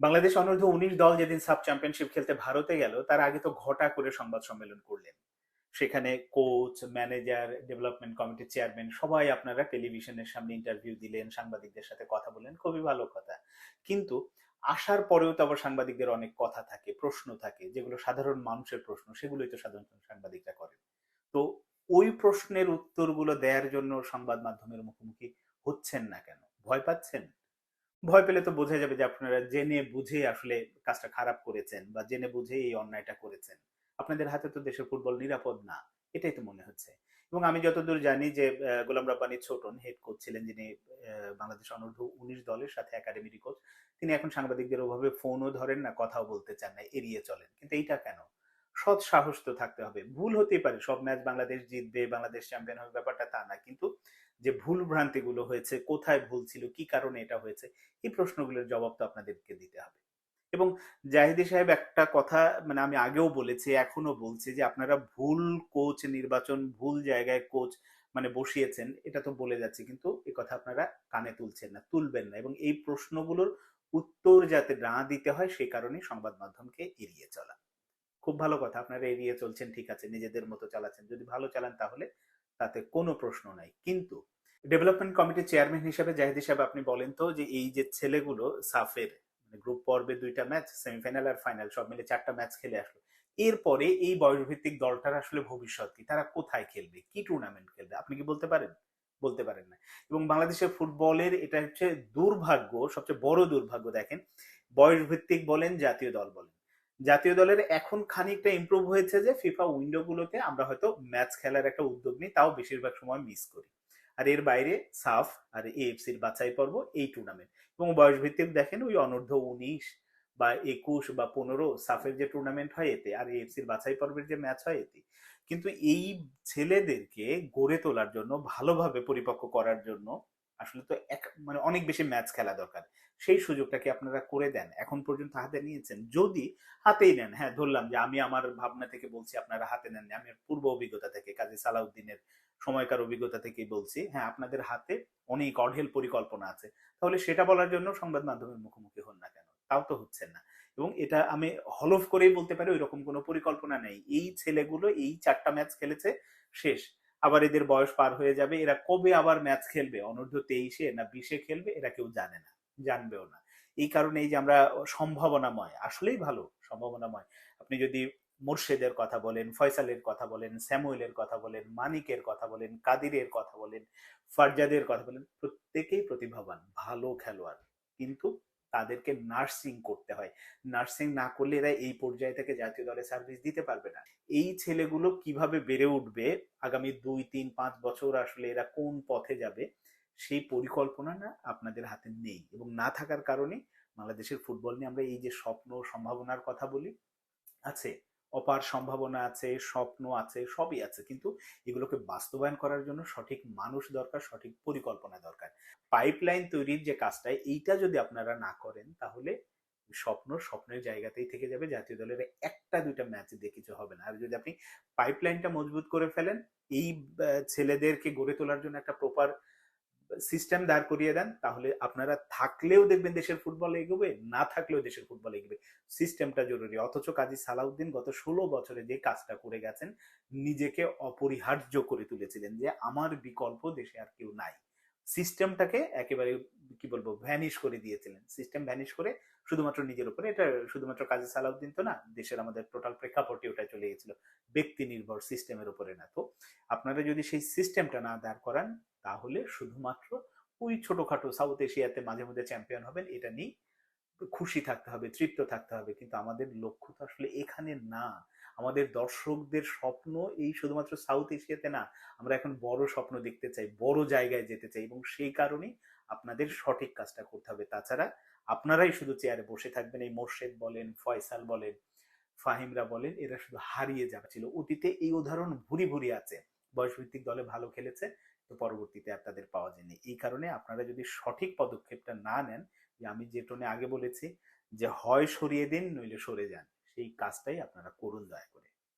বাংলাদেশ অনূর্ধ্ব উনিশ দল যেদিন সাব চ্যাম্পিয়নশিপ খেলতে ভারতে গেল, তার আগে তো ঘটা করে সংবাদ সম্মেলন করলেন। সেখানে কোচ ম্যানেজার ডেভেলপমেন্ট কমিটির চেয়ারম্যান সবাই আপনারা টেলিভিশনের সামনে ইন্টারভিউ দিলেন, সাংবাদিকদের সাথে কথা বললেন, খুবই ভালো কথা। কিন্তু আসার পরেও তো আবার সাংবাদিকদের অনেক কথা থাকে, প্রশ্ন থাকে, যেগুলো সাধারণ মানুষের প্রশ্ন, সেগুলোই তো সাধারণ সাংবাদিকরা করেন। তো ওই প্রশ্নের উত্তরগুলো দেওয়ার জন্য সংবাদ মাধ্যমের মুখোমুখি হচ্ছেন না কেন? ভয় পাচ্ছেন? ভয় পেলে তো বোঝা যাবে যে আপনারা জেনে বুঝে আসলে কাজটা খারাপ করেছেন বা জেনে বুঝে এই অন্যায়টা করেছেন। আপনাদের হাতে তো দেশের ফুটবল নিরাপদ না, এটাই তো মনে হচ্ছে। এবং আমি যতদূর জানি যে গোলাম রব্বানি ছোটন হেড কোচ ছিলেন যিনি বাংলাদেশ অনূর্ধ্ব উনিশ দলের সাথে একাডেমির কোচ তিনি এখন সাংবাদিকদের ওভাবে ফোনও ধরেন না, কথাও বলতে চান না, এড়িয়ে চলেন। কিন্তু এইটা কেন? সৎ সাহস তো থাকতে হবে। ভুল হতেই পারে, সব ম্যাচ বাংলাদেশ জিতবে, বাংলাদেশ চ্যাম্পিয়ন হবে, ব্যাপারটা তা না। কিন্তু যে ভুল ভ্রান্তিগুলো হয়েছে, কোথায় ভুল ছিল, কি কারণে এটা হয়েছে, এই প্রশ্নগুলোর জবাব তো আপনাদেরকে দিতে হবে। এবং জাহিদি সাহেব একটা কথা মানে আমি আগেও বলেছি এখনও বলছি যে আপনারা ভুল কোচ নির্বাচন, ভুল জায়গায় কোচ মানে বসিয়েছেন, এটা তো বলে যাচ্ছে, কিন্তু এ কথা আপনারা কানে তুলছেন না, তুলবেন না। এবং এই প্রশ্নগুলোর উত্তর যাতে না দিতে হয় সেই কারণে সংবাদ মাধ্যমকে এড়িয়ে চলা। খুব ভালো কথা, আপনারা এড়িয়ে চলছেন, ঠিক আছে, নিজেদের মতো চালাচ্ছেন, যদি ভালো চালান তাহলে তাতে কোনো প্রশ্ন নাই। কিন্তু ডেভেলপমেন্ট কমিটির চেয়ারম্যান হিসেবে জাহিদ সাহেব আপনি বলেন তো যে এই যে ছেলেগুলো সাফের মানে গ্রুপ পর্বে দুইটা ম্যাচ সেমিফাইনাল আর ফাইনাল সব মিলে চারটা ম্যাচ খেলে আসলো। এরপরে এই বয়সভিত্তিক দলটার আসলে ভবিষ্যৎ কি? তারা কোথায় খেলবে? কি টুর্নামেন্ট খেলবে? আপনি কি বলতে পারেন? বলতে পারেন না। এবং বাংলাদেশের ফুটবলের এটা হচ্ছে দুর্ভাগ্য, সবচেয়ে বড় দুর্ভাগ্য দেখেন বয়স ভিত্তিক বলেন, জাতীয় দল বলেন। জাতীয় দলের এখন খানিকটা ইমপ্রুভ হয়েছে যে ফিফা উইন্ডো গুলোতে আমরা হয়তো ম্যাচ খেলার একটা উদ্যোগ নিই, তাও বেশিরভাগ সময় মিস করি। আর এর বাইরে সাফ আর এএফসির বাছাই পর্ব এই টুর্নামেন্ট এবং বয়স ভিত্তিক দেখেন ওই অনূর্ধ্ব উনিশ বা একুশ বা পনেরো সাফের যে টুর্নামেন্ট হয় এতে আর এএফসির বাছাই পর্বের যে ম্যাচ হয় এতে। কিন্তু এই ছেলেদেরকে গড়ে তোলার জন্য, ভালোভাবে পরিপক্ক করার জন্য আসলে তো এক মানে অনেক বেশি ম্যাচ খেলা দরকার। সেই সুযোগটা কি আপনারা করে দেন? এখন পর্যন্ত হাতে নিয়েছেন? যদি হাতেই নেন হ্যাঁ ধরলাম যে আমি আমার ভাবনা থেকে বলছি, আপনারা হাতে নেন আমি পূর্ব অভিজ্ঞতা থেকে, কাজী সালাউদ্দিনের সময়কার অভিজ্ঞতা থেকেই বলছি হ্যাঁ আপনাদের হাতে অনেক অঢেল পরিকল্পনা আছে। তাহলে সেটা বলার জন্য সংবাদ মাধ্যমের মুখোমুখি হন না কেন? তাও তো হচ্ছে না। এবং এটা আমি হলফ করেই বলতে পারি ওই রকম কোনো পরিকল্পনা নেই। এই ছেলেগুলো এই চারটা ম্যাচ খেলেছে, শেষ। আবার এদের বয়স পার হয়ে যাবে। এরা কবে আবার ম্যাচ খেলবে? অনূর্ধ্ব তেইশে না বিশে খেলবে? এরা কেউ জানে না, জানবেও না। এই কারণে এই যে আমরা সম্ভাবনাময়, আসলেই ভালো সম্ভাবনাময়, আপনি যদি মুর্শেদের কথা বলেন, ফয়সালের কথা বলেন, স্যামুয়েলের কথা বলেন, মানিকের কথা বলেন, কাদিরের কথা বলেন, ফারজাদের কথা বলেন, প্রত্যেকেই প্রতিভাবান, ভালো খেলোয়াড়। কিন্তু তাদেরকে নার্সিং করতে হয়। নার্সিং না করলে এরা এই পর্যায়ে থেকে জাতীয় দলে সার্ভিস দিতে পারবে না। এই ছেলেগুলো কীভাবে বেড়ে উঠবে? আগামী দুই, তিন, পাঁচ বছর আসলে এরা কোন পথে যাবে? সেই পরিকল্পনা না আপনাদের হাতে নেই এবং না থাকার কারণে বাংলাদেশের ফুটবল নিয়ে আমরা এই যে স্বপ্ন, সম্ভাবনার কথা বলি, আছে। অপার সম্ভাবনা আছে, স্বপ্ন আছে, সবই আছে। কিন্তু এগুলোকে বাস্তবায়ন করার জন্য সঠিক মানুষ দরকার, সঠিক পরিকল্পনা দরকার। পাইপলাইন তৈরির যে কাজটা, এইটা যদি আপনারা না করেন, তাহলে স্বপ্ন স্বপ্নের জায়গাতেই থেকে যাবে। জাতীয় দলের একটা, দুইটা ম্যাচ দিয়ে কিছু হবে না। আর যদি আপনি পাইপলাইনটা মজবুত করে ফেলেন, এই ছেলেদেরকে গড়ে তোলার জন্য একটা প্রপার সিস্টেম দাঁড় করিয়ে দেন, তাহলে আপনারা থাকলেও দেখবেন দেশের ফুটবল এগোবে, না থাকলেও দেশের ফুটবল এগোবে। সিস্টেমটা জরুরি। অথচ কাজী সালাউদ্দিন গত ষোলো বছরে যে কাজটা করে গেছেন, নিজেকে অপরিহার্য করে তুলেছিলেন যে আমার বিকল্প দেশে আর কেউ নাই। সিস্টেমটাকে একেবারে, কি বলব ভ্যানিশ করে দিয়েছিলেন। সিস্টেম ভ্যানিশ করে শুধুমাত্র নিজের উপরে, এটা শুধুমাত্র কাজী সালাউদ্দিন তো না, দেশের আমাদের টোটাল প্রেক্ষাপটে ওটা চলে গেছিল। ব্যক্তি নির্ভর সিস্টেমের উপরে না তো আপনারা যদি সেই সিস্টেমটা না দাঁড় করান, তাহলে শুধুমাত্র ওই ছোটখাটো সাউথ এশিয়াতে মাঝে মধ্যে চ্যাম্পিয়ন হবেন, এটা নিয়ে খুশি থাকতে হবে, তৃপ্ত থাকতে হবে। কিন্তু আমাদের লক্ষ্য তো আসলে এখানে না। আমাদের দর্শকদের স্বপ্ন এই শুধুমাত্র সাউথ এশিয়াতে না, আমরা এখন বড় স্বপ্ন দেখতে চাই, বড় জায়গায় যেতে চাই এবং সেই কারণেই আপনাদের সঠিক কাজটা করতে হবে। তাছাড়া আপনারাই শুধু চেয়ারে বসে থাকবেন, এই মোর্শেদ বলেন, ফয়সাল বলেন ফাহিমরা বলেন, এরা শুধু হারিয়ে যাচ্ছিল। অতীতে এই উদাহরণ ভুরি ভুরি আছে। বয়সভিত্তিক দলে ভালো খেলেছে, তো পরবর্তীতে আর তাদের পাওয়া যায়নি। এই কারণে আপনারা যদি সঠিক পদক্ষেপটা না নেন, যে আমি যে টোনে আগে বলেছি, যে হয় সরিয়ে দিন, নইলে সরে যান, সেই কাজটাই আপনারা করুন দয়া করে।